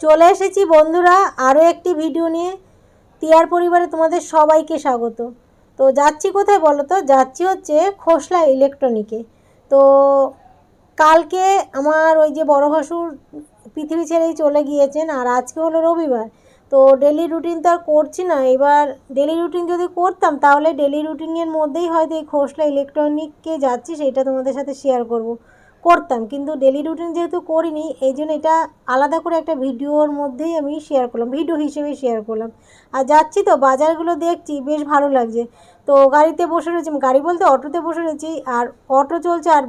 চলে এসেছি বন্ধুরা, আরও একটি ভিডিও নিয়ে। টিয়ার পরিবারে তোমাদের সবাইকে স্বাগত। তো যাচ্ছি কোথায় বলো তো? যাচ্ছি হচ্ছে খোসলা ইলেকট্রনিকে তো কালকে আমার ওই যে বড় ভাসুর পৃথিবী ছেড়েই চলে গিয়েছেন আর আজকে হলো রবিবার। তো ডেলি রুটিন তো আর করছি না। এবার ডেলি রুটিন যদি করতাম, তাহলে ডেলি রুটিনের মধ্যেই হয়তো এই খোসলা ইলেকট্রনিককে যাচ্ছি, সেটা তোমাদের সাথে শেয়ার করব। করতাম, কিন্তু ডেলি রুটিন যেহেতু করিনি, এই জন্য এটা আলাদা করে একটা ভিডিওর মধ্যেই আমি শেয়ার করলাম ভিডিও হিসেবে শেয়ার করলাম। আর যাচ্ছি তো, বাজারগুলো দেখছি, বেশ ভালো লাগছে। তো গাড়িতে বসে রয়েছি, গাড়ি বলতে অটোতে বসে রয়েছি, আর অটো চলছে আর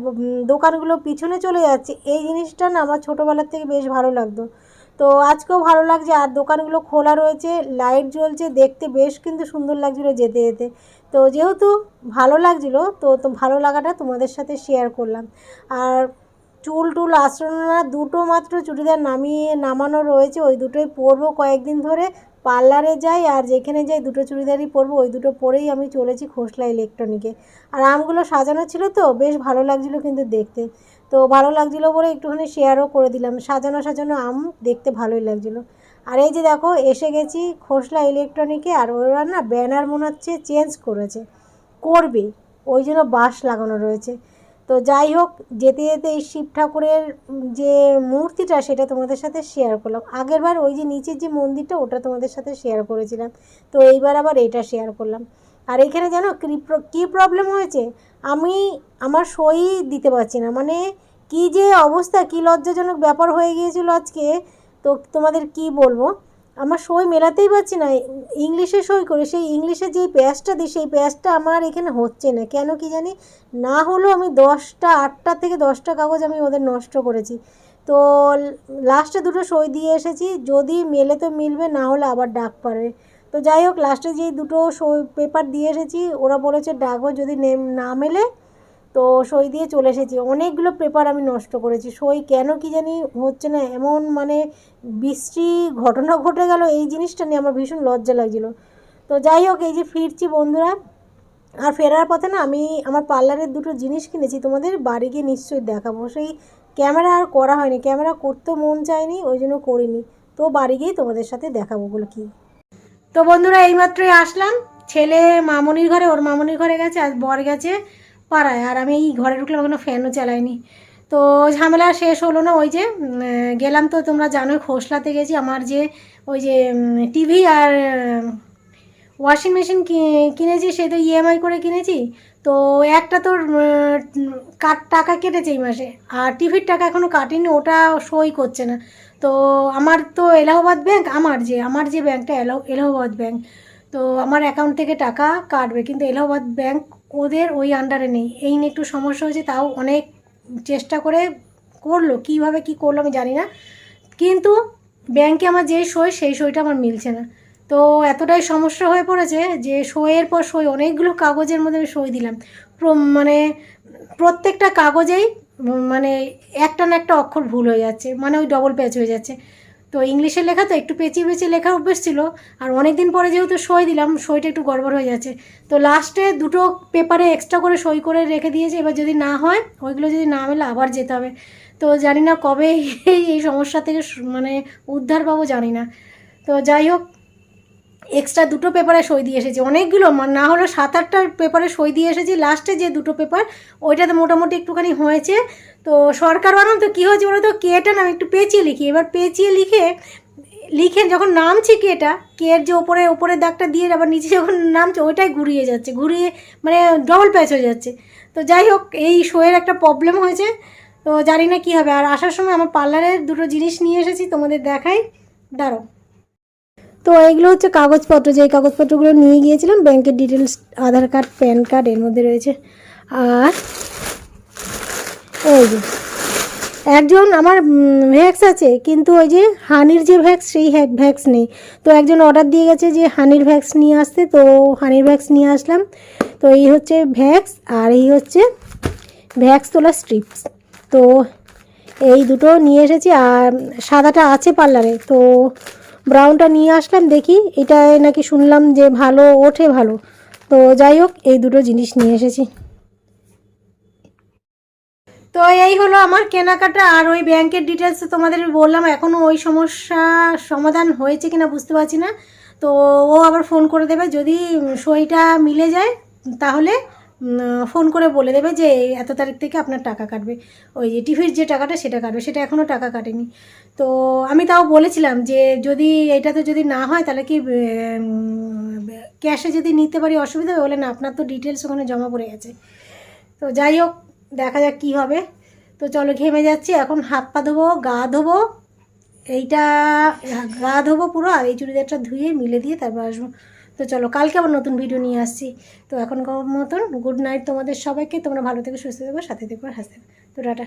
দোকানগুলো পিছনে চলে যাচ্ছে, এই জিনিসটা না আমার ছোটোবেলার থেকে বেশ ভালো লাগতো। তো আজকেও ভালো লাগছে। আর দোকানগুলো খোলা রয়েছে, লাইট জ্বলছে, দেখতে বেশ কিন্তু সুন্দর লাগছিল যেতে যেতে। তো যেহেতু ভালো লাগছিল, তো তো ভালো লাগাটা তোমাদের সাথে শেয়ার করলাম। আর চুল টুল আশ্রয় না দুটো মাত্র চুড়িদার নামিয়ে নামানো রয়েছে, ওই দুটোই পরবো কয়েকদিন ধরে। পার্লারে যাই আর যেখানে যাই দুটো চুড়িদারই পরবো, ওই দুটো পরেই আমি চলেছি খোসলা ইলেকট্রনিকে আর আমগুলো সাজানো ছিল তো, বেশ ভালো লাগছিল কিন্তু দেখতে। তো ভালো লাগছিল বলে একটুখানি শেয়ারও করে দিলাম। সাজানো সাজানো আম দেখতে ভালোই লাগছিল। আর এই যে দেখো, এসে গেছি খোসলা ইলেকট্রনিকে আর ওরা না ব্যানার মনে হচ্ছে চেঞ্জ করেছে। করবে, ওই জন্য বাঁশ লাগানো রয়েছে। তো যাই হোক, যেতে যেতে এই শিব ঠাকুরের যে মূর্তিটা, সেটা তোমাদের সাথে শেয়ার করলাম। আগেরবার ওই যে নিচের যে মন্দিরটা, ওটা তোমাদের সাথে শেয়ার করেছিলাম। তো এইবার আবার এটা শেয়ার করলাম। আর এখানে জানো কী প্রবলেম হয়েছে? আমি আমার সই দিতে পারছি না। মানে কী যে অবস্থা, কী লজ্জাজনক ব্যাপার হয়ে গিয়েছিল আজকে, তো তোমাদের কি বলব? আমার সই মেলাতেই পারছি না। ইংলিশে সই করে, সেই ইংলিশে যেই প্যাচটা দিই, সেই প্যাচটা আমার এখানে হচ্ছে না। কেন কি জানি? না হলেও আমি দশটা, আটটা থেকে দশটা কাগজ আমি ওদের নষ্ট করেছি। তো লাস্টে দুটো সই দিয়ে এসেছি। যদি মেলে তো মিলবে, না হলে আবার ডাক পারবে তো যাই হোক লাস্টে যেই দুটো সই পেপার দিয়ে এসেছি, ওরা বলেছে ডাকবো যদি নেম- না মেলে, তো সই দিয়ে চলে এসেছি। অনেকগুলো পেপার আমি নষ্ট করেছি। সই কেন কি জানি হচ্ছে না, এমন মানে বৃষ্টি ঘটনা ঘটে গেল, এই জিনিসটা নিয়ে আমার ভীষণ লজ্জা লাগছিল। তো যাই হোক, এই যে ফিরছি বন্ধুরা, আর ফেরার পথে না আমি আমার পার্লারের দুটো জিনিস কিনেছি, তোমাদের বাড়ি গিয়ে নিশ্চয়ই দেখাবো। সেই ক্যামেরা আর করা হয়নি, ক্যামেরা করতে মন চায়নি, ওই জন্য করিনি। তো বাড়ি গিয়েই তোমাদের সাথে দেখাবো ওগুলো কী। তো বন্ধুরা, এইমাত্রই আসলাম। ছেলে মামনির ঘরে, ওর মামনির ঘরে গেছে, আর বর গেছে পাড়ায়। আর আমি এই ঘরে ঢুকলাম কোনো ফ্যানও চালাইনি। তো ঝামেলা শেষ হলো না, ওই যে গেলাম তো তোমরা জানোই, খোসলাতে গেছি। আমার যে, ওই যে টিভি আর ওয়াশিং মেশিন কিনেছি সে তো ইএমআই করে কিনেছি। তো একটা তোর কাট টাকা কেটেছে এই মাসে। আর টিভির টাকা এখনও কাটেনি, ওটা সই করছে না। তো আমার তো এলাহাবাদ ব্যাংক, আমার যে আমার যে ব্যাংকটা এলাহ, এলাহাবাদ ব্যাংক, তো আমার অ্যাকাউন্ট থেকে টাকা কাটবে। কিন্তু এলাহাবাদ ব্যাংক ওদের ওই আন্ডারে নেই। এই নিয়ে একটু সমস্যা হয়েছে, তাও অনেক চেষ্টা করে করল। কীভাবে কি করল আমি জানি না। কিন্তু ব্যাংকে আমার যেই সই, সেই সইটা আমার মিলছে না। তো এতটাই সমস্যা হয়ে পড়েছে যে সইয়ের পর সই, অনেকগুলো কাগজের মধ্যে আমি সই দিলাম। মানে প্রত্যেকটা কাগজেই মানে একটা না একটা অক্ষর ভুল হয়ে যাচ্ছে মানে ওই ডবল প্যাচ হয়ে যাচ্ছে। তো ইংলিশে লেখা তো একটু পেঁচিয়ে পেঁচিয়ে লেখার অভ্যেস ছিল, আর অনেক দিন পরে যেহেতু সই দিলাম, সইটা একটু গড়বড় হয়ে যাচ্ছে। তো লাস্টে দুটো পেপারে এক্সট্রা করে সই করে রেখে দিয়েছে, এবার যদি না হয়, ওইগুলো যদি না মেলে আবার যেতে হবে। তো জানি না কবে এই এই সমস্যা থেকে মানে উদ্ধার পাবো জানি না। তো যাই হোক এক্সট্রা দুটো পেপারে সই দিয়ে এসেছি। অনেকগুলো না হলেও সাত আটটার পেপারে সই দিয়ে এসেছি। লাস্টে যে দুটো পেপার ওইটাতে মোটামুটি একটুখানি হয়েছে। তো সরকার বানান তো কী হয়েছে বলো তো কেটা না আমি একটু পেঁচিয়ে লিখি। এবার পেঁচিয়ে লিখে লিখে যখন নামছি কেটা কের যে ওপরে, ওপরের দাগটা দিয়ে আবার নিচে যখন নামছে, ওইটাই ঘুরিয়ে যাচ্ছে। ঘুরিয়ে মানে ডবল প্যাচ হয়ে যাচ্ছে। তো যাই হোক, এই শোয়ের একটা প্রবলেম হয়েছে। তো জানি না কী হবে। আর আসার সময় আমার পার্লারের দুটো জিনিস নিয়ে এসেছি, তোমাদের দেখাই। দাঁড়ো তো এইগুলো হচ্ছে কাগজপত্র, যে কাগজপত্রগুলো নিয়ে গিয়েছিলাম, ব্যাংকের details Aadhaar card PAN card এর মধ্যে রয়েছে। আর এই যে, একজন আমার ভ্যাক্স আছে, কিন্তু ওই যে হানির যে ভ্যাক্স সেই হ্যাক ভ্যাক্স নেই। তো একজন অর্ডার দিয়ে গেছে যে হানির ভ্যাক্স নিয়ে আসতে, তো হানির ভ্যাক্স নিয়ে আসলাম। তো এই হচ্ছে ভ্যাক্স আর এই হচ্ছে ভ্যাক্স তোলা স্ট্রিপস তো এই দুটো নিয়ে এসেছি, আর সাদাটা আছে পার্লারে তো ব্রাউনটা নিয়ে আসলাম, দেখি এটা নাকি শুনলাম যে ভালো, ওঠে ভালো। তো যাই হোক, এই দুটো জিনিস নিয়ে এসেছি। তো এই হলো আমার কেনাকাটা, আর ওই ব্যাংকের ডিটেলস তোমাদের বললাম এখনও ওই সমস্যা সমাধান হয়েছে কিনা বুঝতে পারছি না। তো ও আবার ফোন করে দেবে, যদি সইটা মিলে যায়, তাহলে ফোন করে বলে দেবে যে এত তারিখ থেকে আপনার টাকা কাটবে। ওই যে টিভির যে টাকাটা সেটা কাটবে, সেটা এখনও টাকা কাটেনি। তো আমি তাও বলেছিলাম যে যদি এটাতে যদি না হয় তাহলে কি ক্যাশে যদি নিতে পারি অসুবিধা হবে? বলে না, আপনার তো ডিটেলস ওখানে জমা পড়ে গেছে। তো যাই হোক, দেখা যাক কী হবে। তো চলো ঘেমে যাচ্ছি, এখন হাত পা ধোবো, গা ধোবো, এইটা গা ধোবো পুরো, আর এই চুড়িদারটা ধুয়ে মিলে দিয়ে তারপর আসব। তো চলো, কালকে আবার নতুন ভিডিও নিয়ে আসছি। তো এখনকার মতন গুড নাইট তোমাদের সবাইকে। তোমরা ভালো থেকে, সুস্থ থেকো, সাথে থেকো, হাসতে তো টাটা।